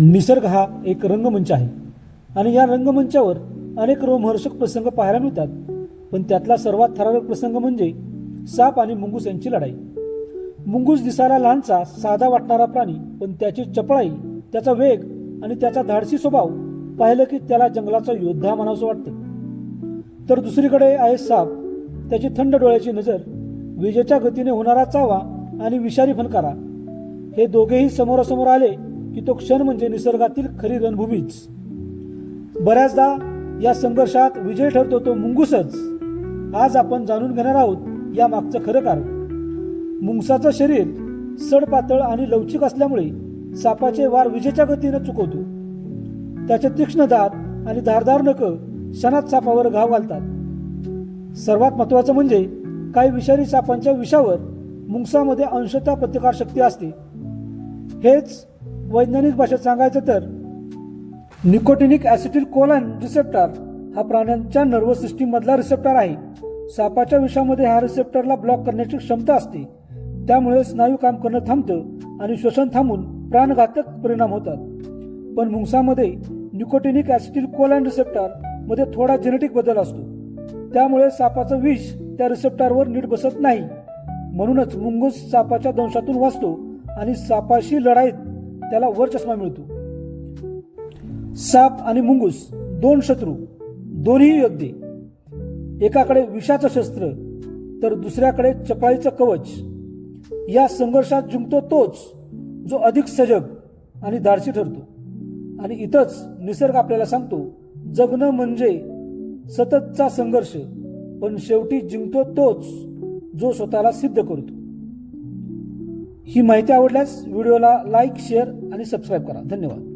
निसर्ग हा एक रंगमंच आहे. आणि या रंगमंचावर अनेक रोमहर्षक प्रसंग पाहायला मिळतात. पण त्यातला सर्वात थरारक प्रसंग म्हणजे साप आणि मुंगूस यांची लढाई. मुंगूस दिसायला लहानचा साधा वाटणारा प्राणी पण त्याची चपळाई त्याचा वेग आणि त्याचा धाडसी स्वभाव पाहिलं की त्याला जंगलाचा योद्धा म्हणावंसं वाटतं. तर दुसरीकडे आहे साप. त्याची थंड डोळ्याची नजर विजेच्या गतीने होणारा चावा आणि विषारी फणकारा. हे दोघेही समोरासमोर आले की तो क्षण म्हणजे निसर्गातील खरी रणभूमीच. बऱ्याचदा या संघर्षात विजय ठरतो तो मुंगूसच. आज आपण जाणून घेणार आहोत या मागचं खरं कारण. मुंगसाचं शरीर सडपातळ आणि लवचिक असल्यामुळे सापाचे वार विजेच्या गतीनं चुकवतो. त्याचे तीक्ष्ण दात आणि धारदार नख क्षणात सापावर घाव घालतात. सर्वात महत्वाचं म्हणजे काही विषारी सापांच्या विषावर मुंगसामध्ये अंशतः प्रतिकार शक्ती असते. हेच वैज्ञानिक भाषेत सांगायचं तर निकोटिनिक ऍसिटिल कोलन रिसेप्टर हा प्राण्यांच्या नर्वस सिस्टीम मधला रिसेप्टर आहे. सापाच्या विषामध्ये ह्या रिसेप्टरला ब्लॉक करण्याची क्षमता असते. त्यामुळे स्नायू काम करणं थांबतं आणि श्वसन थांबून प्राणघातक परिणाम होतात. पण मुंगसामध्ये निकोटिनिक ऍसिटिल कोलन रिसेप्टरमध्ये थोडा जेनेटिक बदल असतो. त्यामुळे सापाचं विष त्या रिसेप्टरवर नीट बसत नाही. म्हणूनच मुंगूस सापाच्या दंशातून वाचतो आणि सापाशी लढाईत त्याला वर चष्मा मिळतो. साप आणि मुंगूस दोन शत्रू दोन्ही योद्धे. एकाकडे विषाचं शस्त्र तर दुसऱ्याकडे चपळाईचं कवच. या संघर्षात जिंकतो तोच जो अधिक सजग आणि धाडसी ठरतो. आणि इथंच निसर्ग आपल्याला सांगतो जगणं म्हणजे सततचा संघर्ष पण शेवटी जिंकतो तोच जो स्वतःला सिद्ध करतो. ही माहिती आवडल्यास व्हिडिओला लाईक शेअर आणि सबस्क्राईब करा. धन्यवाद.